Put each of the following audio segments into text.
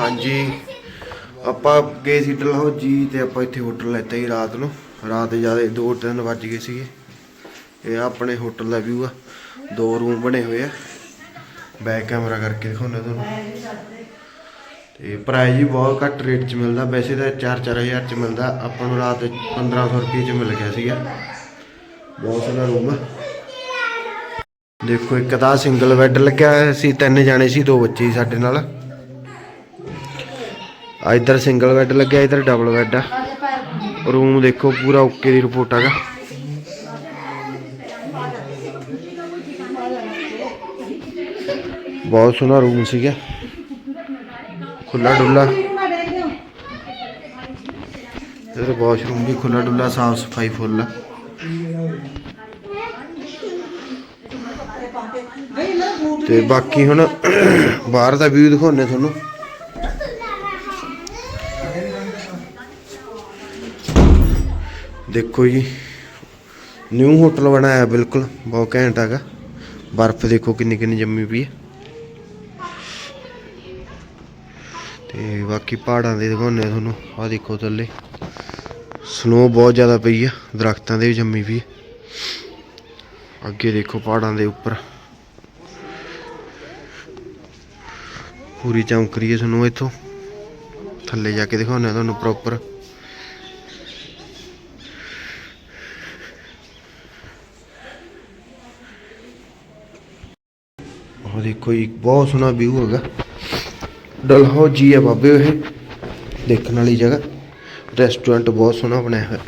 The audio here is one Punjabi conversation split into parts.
ਹਾਂਜੀ। ਆਪਾਂ ਗਏ ਸੀ ਡਲਹੌਜੀ ਤੇ ਆਪਾਂ ਇੱਥੇ ਹੋਟਲ ਲੈਤਾ ਸੀ ਰਾਤ ਨੂੰ। ਰਾਤ ਜ਼ਿਆਦਾ 2-3 ਵੱਜ ਗਏ ਸੀਗੇ। ਇਹ ਆਪਣੇ ਹੋਟਲ ਦਾ ਵਿਊ ਆ। ਦੋ ਰੂਮ ਬਣੇ ਹੋਏ ਆ। ਬੈਕ ਕੈਮਰਾ ਕਰਕੇ ਦਿਖਾਉਣਾ ਤੁਹਾਨੂੰ। ਤੇ ਪ੍ਰਾਈਸ ਵੀ ਬਹੁਤ ਘੱਟ ਰੇਟ 'ਚ ਮਿਲਦਾ। ਵੈਸੇ ਤਾਂ 4-4000 'ਚ ਮਿਲਦਾ। ਆਪਾਂ ਨੂੰ ਰਾਤ 1500 ਰੁਪਏ 'ਚ ਮਿਲ ਗਿਆ ਸੀਗਾ। ਬਹੁਤ ਸੋਹਣਾ ਰੂਮ ਆ। ਦੇਖੋ ਇੱਕ ਤਾਂ ਸਿੰਗਲ ਬੈੱਡ ਲੱਗਿਆ ਹੋਇਆ ਸੀ। ਤਿੰਨ ਜਾਣੇ ਸੀ, ਦੋ ਬੱਚੇ ਸੀ ਸਾਡੇ ਨਾਲ। ਆ ਇੱਧਰ ਸਿੰਗਲ ਬੈੱਡ ਲੱਗਿਆ, ਇੱਧਰ ਡਬਲ ਬੈੱਡ ਆ। ਰੂਮ ਦੇਖੋ, ਪੂਰਾ ਓਕੇ ਦੀ ਰਿਪੋਰਟ ਹੈਗਾ। ਬਹੁਤ ਸੋਹਣਾ ਰੂਮ ਸੀਗਾ। ਖੁੱਲਾ ਡੁੱਲਾ ਇਧਰ ਵਾਸ਼ਰੂਮ ਵੀ ਖੁੱਲਾ ਡੁੱਲਾ ਸਾਫ਼ ਸਫ਼ਾਈ ਫੁੱਲ ਆ ਤੇ ਬਾਕੀ ਹੁਣ ਬਾਹਰ ਦਾ ਵਿਊ ਦਿਖਾਉਣੇ ਤੁਹਾਨੂੰ। ਦੇਖੋ ਜੀ ਨਿਊ ਹੋਟਲ ਬਣਾਇਆ ਬਿਲਕੁਲ, ਬਹੁਤ ਘੈਂਟ ਹੈਗਾ। ਬਰਫ਼ ਦੇਖੋ ਕਿੰਨੀ ਕਿੰਨੀ ਜੰਮੀ ਪਈ ਹੈ। ਤੇ ਬਾਕੀ ਪਹਾੜਾਂ ਦੇ ਦਿਖਾਉਂਦੇ ਤੁਹਾਨੂੰ, ਆਹ ਦੇਖੋ ਥੱਲੇ। ਸਨੋ ਬਹੁਤ ਜ਼ਿਆਦਾ ਪਈ ਆ, ਦਰਖਤਾਂ ਦੇ ਵੀ ਜੰਮੀ ਪਈ ਅੱਗੇ ਦੇਖੋ ਪਹਾੜਾਂ ਦੇ ਉੱਪਰ। ਪੂਰੀ ਚਮਕ ਰਹੀ ਹੈ ਸਨੋ ਇੱਥੋਂ। ਥੱਲੇ ਜਾ ਕੇ ਦਿਖਾਉਂਦੇ ਤੁਹਾਨੂੰ ਪ੍ਰੋਪਰ ਦੇਖੋ ਜੀ ਬਹੁਤ ਸੋਹਣਾ ਵਿਊ ਹੈਗਾ ਡਲਹੌਜੀ ਹੈ ਬਾਬੇ ਇਹ ਦੇਖਣ ਵਾਲੀ ਜਗ੍ਹਾ ਰੈਸਟੋਰੈਂਟ ਬਹੁਤ ਸੋਹਣਾ ਬਣਿਆ ਹੋਇਆ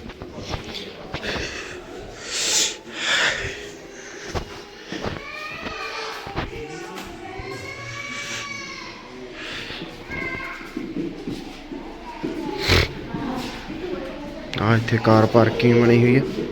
ਆ ਇੱਥੇ ਕਾਰ ਪਾਰਕਿੰਗ ਬਣੀ ਹੋਈ ਹੈ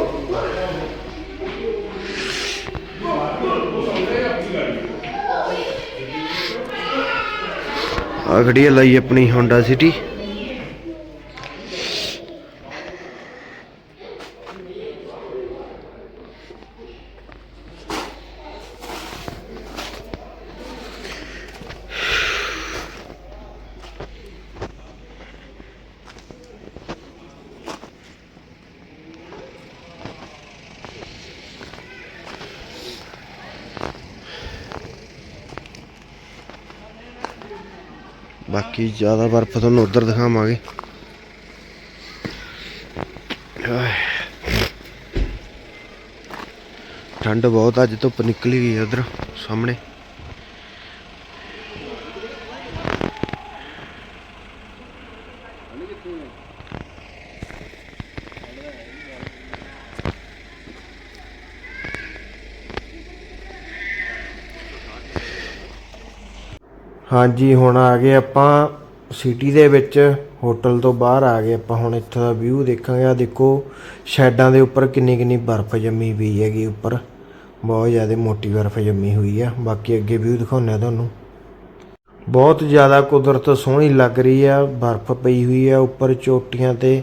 ਆ ਖੜੀ ਹੈ ਲਈ ਆਪਣੀ ਹੋਂਡਾ ਸਿਟੀ ਬਾਕੀ ਜ਼ਿਆਦਾ ਬਰਫ਼ ਤੁਹਾਨੂੰ ਉਧਰ ਦਿਖਾਵਾਂਗੇ। ਠੰਡ ਬਹੁਤ ਅੱਜ ਧੁੱਪ ਨਿਕਲੀ ਗਈ ਹੈ ਉਧਰ ਸਾਹਮਣੇ। ਹਾਂਜੀ, ਹੁਣ ਆ ਗਏ ਆਪਾਂ ਸਿਟੀ ਦੇ ਵਿੱਚ ਹੋਟਲ ਤੋਂ ਬਾਹਰ ਆ ਗਏ ਆਪਾਂ, ਹੁਣ ਇੱਥੋਂ ਦਾ ਵਿਊ ਦੇਖਾਂਗੇ। ਆ ਦੇਖੋ ਸ਼ੈਡਾਂ ਦੇ ਉੱਪਰ ਕਿੰਨੀ ਕਿੰਨੀ ਬਰਫ਼ ਜੰਮੀ ਪਈ ਹੈਗੀ ਉੱਪਰ। ਬਹੁਤ ਜ਼ਿਆਦਾ ਮੋਟੀ ਬਰਫ਼ ਜੰਮੀ ਹੋਈ ਆ। ਬਾਕੀ ਅੱਗੇ ਵਿਊ ਦਿਖਾਉਂਦੇ ਆ ਤੁਹਾਨੂੰ। ਬਹੁਤ ਜ਼ਿਆਦਾ ਕੁਦਰਤ ਸੋਹਣੀ ਲੱਗ ਰਹੀ ਆ। ਬਰਫ਼ ਪਈ ਹੋਈ ਆ ਉੱਪਰ ਚੋਟੀਆਂ ਤੇ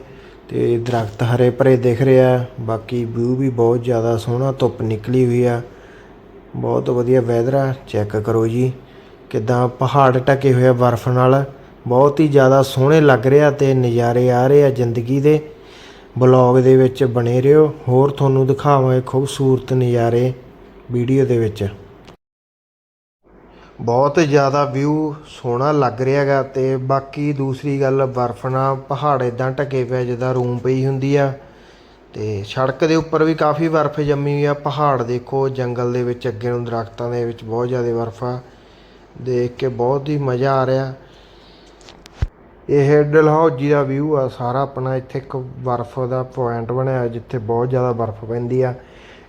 ਤੇ ਦਰਖਤ ਹਰੇ ਭਰੇ ਦਿਖ ਰਿਹਾ ਬਾਕੀ ਵਿਊ ਵੀ ਬਹੁਤ ਜ਼ਿਆਦਾ ਸੋਹਣਾ, ਧੁੱਪ ਨਿਕਲੀ ਹੋਈ ਆ। ਬਹੁਤ ਵਧੀਆ ਵੈਦਰ ਆ। ਚੈੱਕ ਕਰੋ ਜੀ। ਕਿੱਦਾਂ ਪਹਾੜ ਢਕੇ ਹੋਏ ਆ ਬਰਫ਼ ਨਾਲ, ਬਹੁਤ ਹੀ ਜ਼ਿਆਦਾ ਸੋਹਣੇ ਲੱਗ ਰਿਹਾ ਤੇ ਨਜ਼ਾਰੇ ਆ ਰਹੇ ਆ ਜ਼ਿੰਦਗੀ ਦੇ। ਬਲੌਗ ਦੇ ਵਿੱਚ ਬਣੇ ਰਹੋ, ਹੋਰ ਤੁਹਾਨੂੰ ਦਿਖਾਵਾਂਗੇ ਖੂਬਸੂਰਤ ਨਜ਼ਾਰੇ ਵੀਡੀਓ ਦੇ ਵਿੱਚ। ਬਹੁਤ ਜ਼ਿਆਦਾ ਵਿਊ ਸੋਹਣਾ ਲੱਗ ਰਿਹਾ ਹੈਗਾ ਤੇ ਬਾਕੀ ਦੂਸਰੀ ਗੱਲ, ਬਰਫ਼ ਨਾਲ ਪਹਾੜ ਇਦਾਂ ਢਕੇ ਪਿਆ ਜਿੱਦਾਂ ਰੂਮ ਪਈ ਹੁੰਦੀ ਆ। ਤੇ ਸੜਕ ਦੇ ਉੱਪਰ ਵੀ ਕਾਫੀ ਬਰਫ਼ ਜੰਮੀ ਹੋਈ ਆ, ਪਹਾੜ ਦੇਖੋ ਜੰਗਲ ਦੇ ਵਿੱਚ ਅੱਗੇ ਨੂੰ ਦਰਖਤਾਂ ਦੇ ਵਿੱਚ ਬਹੁਤ ਜ਼ਿਆਦਾ ਬਰਫ਼ ਆ। ਦੇਖ ਕੇ ਬਹੁਤ ਹੀ ਮਜ਼ਾ ਆ ਰਿਹਾ। ਇਹ ਡਲਹੌਜੀ ਦਾ ਵਿਊ ਆ, ਸਾਰਾ ਆਪਣਾ ਇੱਥੇ ਇੱਕ ਬਰਫ਼ ਦਾ ਪੁਆਇੰਟ ਬਣਿਆ ਹੋਇਆ ਜਿੱਥੇ ਬਹੁਤ ਜ਼ਿਆਦਾ ਬਰਫ਼ ਪੈਂਦੀ ਆ।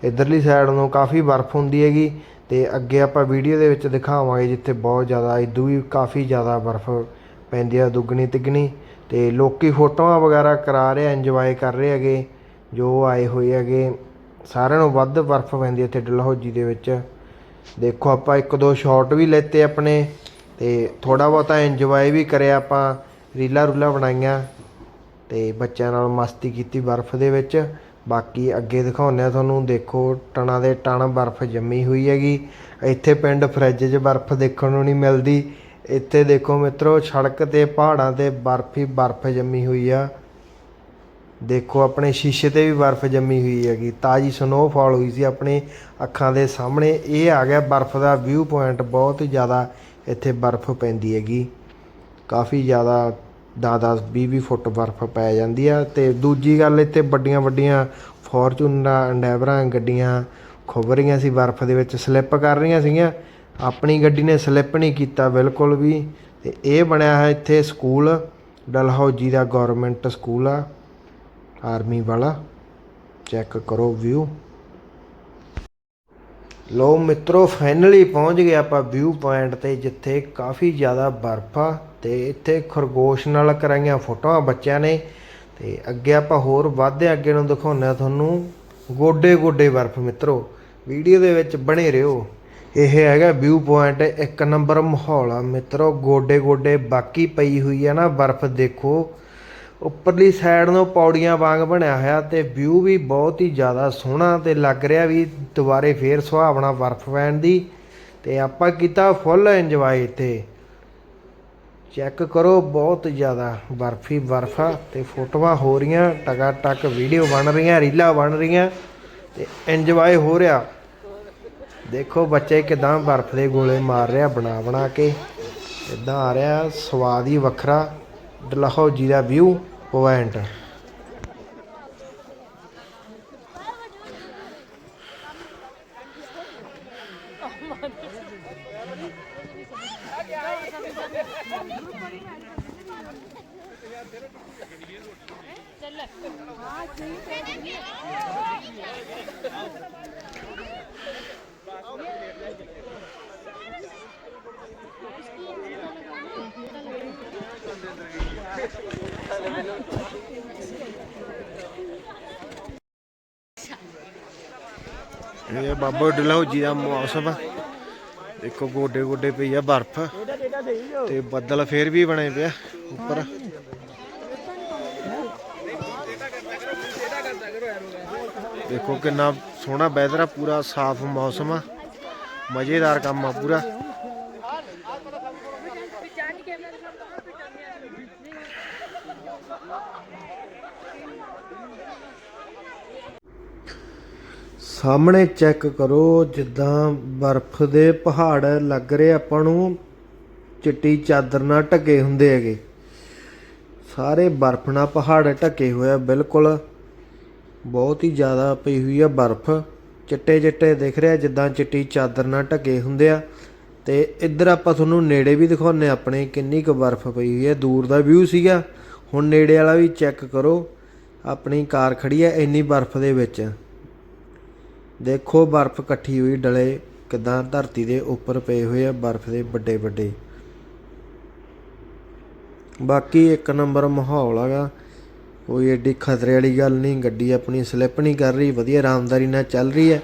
ਇਧਰਲੀ ਸਾਈਡ ਨੂੰ ਕਾਫੀ ਬਰਫ਼ ਹੁੰਦੀ ਹੈਗੀ ਤੇ ਅੱਗੇ ਆਪਾਂ ਵੀਡੀਓ ਦੇ ਵਿੱਚ ਦਿਖਾਵਾਂਗੇ ਜਿੱਥੇ ਬਹੁਤ ਜ਼ਿਆਦਾ ਇਦੋਂ ਵੀ ਕਾਫੀ ਜ਼ਿਆਦਾ ਬਰਫ਼ ਪੈਂਦੀ ਆ, ਦੁੱਗਣੀ ਤਿੱਗਣੀ। ਤੇ ਲੋਕੀ ਫੋਟੋਆਂ ਵਗੈਰਾ ਕਰਾ ਰਹੇ ਇੰਜੋਏ ਕਰ ਰਹੇ ਹੈਗੇ, ਜੋ ਆਏ ਹੋਏ ਹੈਗੇ। ਸਾਰਿਆਂ ਨੂੰ ਵੱਧ ਬਰਫ਼ ਪੈਂਦੀ ਇੱਥੇ ਡਲਹੌਜੀ ਦੇ ਵਿੱਚ। ਦੇਖੋ ਆਪਾਂ ਇੱਕ ਦੋ ਸ਼ਾਟ ਵੀ ਲੈਤੇ ਆਪਣੇ ਤੇ ਥੋੜਾ ਬਹੁਤਾ ਇੰਜੋਏ ਵੀ ਕਰਿਆ ਆਪਾਂ, ਰੀਲਾਂ ਰੂਲਾਂ ਬਣਾਈਆਂ ਤੇ ਬੱਚਿਆਂ ਨਾਲ ਮਸਤੀ ਕੀਤੀ ਬਰਫ਼ ਦੇ ਵਿੱਚ। ਬਾਕੀ ਅੱਗੇ ਦਿਖਾਉਂਦੇ ਆ ਤੁਹਾਨੂੰ, ਦੇਖੋ ਟਣਾ ਦੇ ਟਣ ਬਰਫ਼ ਜੰਮੀ ਹੋਈ ਹੈਗੀ। ਇੱਥੇ ਪਿੰਡ ਫਰਿੱਜ 'ਚ ਬਰਫ਼ ਦੇਖਣ ਨੂੰ ਨਹੀਂ ਮਿਲਦੀ। ਇੱਥੇ ਦੇਖੋ ਮਿੱਤਰੋ, ਸੜਕ ਤੇ, ਪਹਾੜਾਂ ਤੇ ਬਰਫ਼ ਹੀ ਬਰਫ਼ ਜੰਮੀ ਹੋਈ ਆ। ਦੇਖੋ, ਆਪਣੇ ਸ਼ੀਸ਼ੇ ਤੇ ਵੀ ਬਰਫ਼ ਜੰਮੀ ਹੋਈ ਹੈਗੀ। ਤਾਜੀ ਸਨੋਫਾਲ ਹੋਈ ਸੀ ਆਪਣੇ ਅੱਖਾਂ ਦੇ ਸਾਹਮਣੇ। ਇਹ ਆ ਗਿਆ ਬਰਫ਼ ਦਾ ਵਿਊ ਪੁਆਇੰਟ ਬਹੁਤ ਜ਼ਿਆਦਾ ਇੱਥੇ ਬਰਫ਼ ਪੈਂਦੀ ਹੈਗੀ। ਕਾਫੀ ਜ਼ਿਆਦਾ 10-10 20-20 ਫੁੱਟ ਬਰਫ਼ ਪੈ ਜਾਂਦੀ ਆ। ਤੇ ਦੂਜੀ ਗੱਲ, ਇੱਥੇ ਵੱਡੀਆਂ ਵੱਡੀਆਂ ਫੋਰਚੂਨਰਾਂ ਐਂਡੈਵਰਾਂ ਗੱਡੀਆਂ ਖੁੱਭ ਰਹੀਆਂ ਸੀ ਬਰਫ਼ ਦੇ ਵਿੱਚ। ਸਲਿੱਪ ਕਰ ਰਹੀਆਂ ਸੀਗੀਆਂ। ਆਪਣੀ ਗੱਡੀ ਨੇ ਸਲਿੱਪ ਨਹੀਂ ਕੀਤਾ ਬਿਲਕੁਲ ਵੀ। ਤੇ ਇਹ ਬਣਿਆ ਹੈ ਇੱਥੇ ਸਕੂਲ, ਡਲਹੌਜੀ ਦਾ ਗਵਰਨਮੈਂਟ ਸਕੂਲ ਆ। ਆਰਮੀ ਵਾਲਾ, ਚੈੱਕ ਕਰੋ ਵਿਊ ਲੋ ਮਿੱਤਰੋ ਫਾਈਨਲੀ ਪਹੁੰਚ ਗਏ ਆਪਾਂ ਵਿਊ ਪੁਆਇੰਟ ਤੇ, ਜਿੱਥੇ ਕਾਫੀ ਜ਼ਿਆਦਾ ਬਰਫ਼ ਆ ਤੇ ਇੱਥੇ ਖਰਗੋਸ਼ ਨਾਲ ਕਰਾਈਆਂ ਫੋਟੋਆਂ ਬੱਚਿਆਂ ਨੇ। ਤੇ ਅੱਗੇ ਆਪਾਂ ਹੋਰ ਵੱਧਦੇ ਅੱਗੇ ਨੂੰ ਦਿਖਾਉਂਦੇ ਆ ਤੁਹਾਨੂੰ। ਗੋਡੇ ਗੋਡੇ ਬਰਫ਼ ਮਿੱਤਰੋ, ਵੀਡੀਓ ਦੇ ਵਿੱਚ ਬਣੇ ਰਹੋ। ਇਹ ਹੈਗਾ ਵਿਊ ਪੁਆਇੰਟ ਇੱਕ ਨੰਬਰ ਮਾਹੌਲ ਆ ਮਿੱਤਰੋ ਗੋਡੇ ਗੋਡੇ ਬਾਕੀ ਪਈ ਹੋਈ ਆ ਨਾ ਬਰਫ਼, ਦੇਖੋ। ਉੱਪਰਲੀ ਸਾਈਡ ਨੂੰ ਪੌੜੀਆਂ ਵਾਂਗ ਬਣਿਆ ਹੋਇਆ ਤੇ ਵਿਊ ਵੀ ਬਹੁਤ ਹੀ ਜ਼ਿਆਦਾ ਸੋਹਣਾ ਤੇ ਲੱਗ ਰਿਹਾ ਵੀ ਦੁਬਾਰੇ ਫੇਰ ਸੁਹਾਵਣਾ ਬਰਫ਼ ਪੈਣ ਦੀ ਤੇ ਆਪਾਂ ਕੀਤਾ ਫੁੱਲ ਇੰਜੋਏ ਇੱਥੇ ਚੈੱਕ ਕਰੋ, ਬਹੁਤ ਜ਼ਿਆਦਾ ਬਰਫੀ ਬਰਫਾ ਤੇ ਫੋਟੋਆਂ ਹੋ ਰਹੀਆਂ ਟਕਾ ਟਕ ਵੀਡੀਓ ਬਣ ਰਹੀਆਂ, ਰੀਲਾਂ ਬਣ ਰਹੀਆਂ ਤੇ ਇੰਜੋਏ ਹੋ ਰਿਹਾ। ਦੇਖੋ ਬੱਚੇ ਕਿਦਾਂ ਬਰਫ਼ ਦੇ ਗੋਲੇ ਮਾਰ ਰਿਹਾ ਬਣਾ ਬਣਾ ਕੇ ਇਦਾਂ ਆ ਰਿਹਾ ਸਵਾਦ ਹੀ ਵੱਖਰਾ। ਡਲਹੌਜੀ ਦਾ ਵਿਊ ਪੁਆਇੰਟ। ਇਹ ਬਾਬਾ ਡਲਹੌਜੀ ਦਾ ਮੌਸਮ ਦੇਖੋ ਗੋਡੇ ਗੋਡੇ ਪਈ ਆ ਬਰਫ਼। ਤੇ ਬੱਦਲ ਫੇਰ ਵੀ ਬਣੇ ਪਿਆ ਉੱਪਰ। ਦੇਖੋ ਕਿੰਨਾ ਸੋਹਣਾ ਵੈਦਰ ਆ, ਪੂਰਾ ਸਾਫ਼ ਮੌਸਮ ਆ। ਮਜ਼ੇਦਾਰ ਕੰਮ ਆ ਪੂਰਾ। ਸਾਹਮਣੇ ਚੈੱਕ ਕਰੋ, ਜਿੱਦਾਂ ਬਰਫ਼ ਦੇ ਪਹਾੜ ਲੱਗ ਰਹੇ ਆਪਾਂ ਨੂੰ, ਚਿੱਟੀ ਚਾਦਰ ਨਾਲ ਢਕੇ ਹੁੰਦੇ ਹੈਗੇ। ਸਾਰੇ ਬਰਫ਼ ਨਾਲ ਪਹਾੜ ਢਕੇ ਹੋਏ ਆ, ਬਿਲਕੁਲ। ਬਹੁਤ ਹੀ ਜ਼ਿਆਦਾ ਪਈ ਹੋਈ ਆ ਬਰਫ਼। ਚਿੱਟੇ ਚਿੱਟੇ ਦਿਖ ਰਿਹਾ ਜਿੱਦਾਂ ਚਿੱਟੀ ਚਾਦਰ ਨਾਲ ਢਕੇ ਹੁੰਦੇ ਆ। ਤੇ ਇੱਧਰ ਆਪਾਂ ਤੁਹਾਨੂੰ ਨੇੜੇ ਵੀ ਦਿਖਾਉਂਦੇ ਆਪਣੇ ਕਿੰਨੀ ਕੁ ਬਰਫ਼ ਪਈ ਹੋਈ ਹੈ ਦੂਰ ਦਾ ਵਿਊ ਸੀਗਾ। ਹੁਣ ਨੇੜੇ ਵਾਲਾ ਵੀ ਚੈੱਕ ਕਰੋ, ਆਪਣੀ ਕਾਰ ਖੜੀ ਹੈ ਇੰਨੀ ਬਰਫ਼ ਦੇ ਵਿੱਚ। ਦੇਖੋ ਬਰਫ਼ ਇਕੱਠੀ ਹੋਈ ਡਲੇ ਕਿਦਾਂ ਧਰਤੀ ਦੇ ਉੱਪਰ ਪਏ ਹੋਏ ਆ ਬਰਫ਼ ਦੇ ਵੱਡੇ ਵੱਡੇ। ਬਾਕੀ ਇੱਕ ਨੰਬਰ ਮਾਹੌਲ ਹੈਗਾ ਕੋਈ ਐਡੀ ਖਤਰੇ ਵਾਲੀ ਗੱਲ ਨਹੀਂ, ਗੱਡੀ ਆਪਣੀ ਸਲਿੱਪ ਨਹੀਂ ਕਰ ਰਹੀ, ਵਧੀਆ ਆਰਾਮਦਾਰੀ ਨਾਲ ਚੱਲ ਰਹੀ ਹੈ।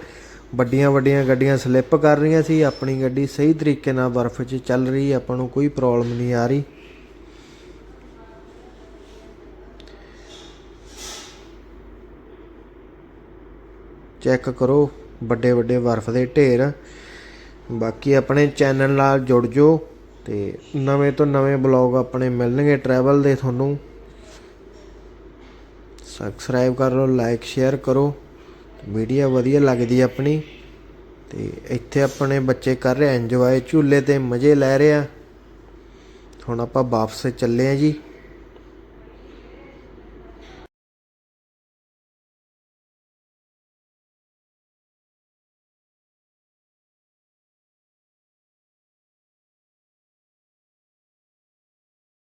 ਵੱਡੀਆਂ ਵੱਡੀਆਂ ਗੱਡੀਆਂ ਸਲਿੱਪ ਕਰ ਰਹੀਆਂ ਸੀ, ਆਪਣੀ ਗੱਡੀ ਸਹੀ ਤਰੀਕੇ ਨਾਲ ਬਰਫ਼ 'ਚ ਚੱਲ ਰਹੀ, ਆਪਾਂ ਨੂੰ ਕੋਈ ਪ੍ਰੋਬਲਮ ਨਹੀਂ ਆ ਰਹੀ। ਚੈੱਕ ਕਰੋ, ਵੱਡੇ ਵੱਡੇ ਬਰਫ਼ ਦੇ ਢੇਰ। ਬਾਕੀ ਆਪਣੇ ਚੈਨਲ ਨਾਲ ਜੁੜ ਜਾਓ ਤੇ ਨਵੇਂ ਤੋਂ ਨਵੇਂ ਬਲੌਗ ਆਪਣੇ ਮਿਲਣਗੇ ਟਰੈਵਲ ਦੇ ਤੁਹਾਨੂੰ। ਸਬਸਕ੍ਰਾਈਬ ਕਰ ਲਓ ਲਾਈਕ ਸ਼ੇਅਰ ਕਰੋ। ਵੀਡੀਓ ਵਧੀਆ ਲੱਗਦੀ ਆਪਣੀ। ਤੇ ਇੱਥੇ ਆਪਣੇ ਬੱਚੇ ਕਰ ਰਹੇ ਇੰਜੋਏ ਝੂਲੇ ਤੇ ਮਜ਼ੇ ਲੈ ਰਹੇ ਆ। ਹੁਣ ਆਪਾਂ ਵਾਪਸ ਚੱਲੇ ਆ ਜੀ।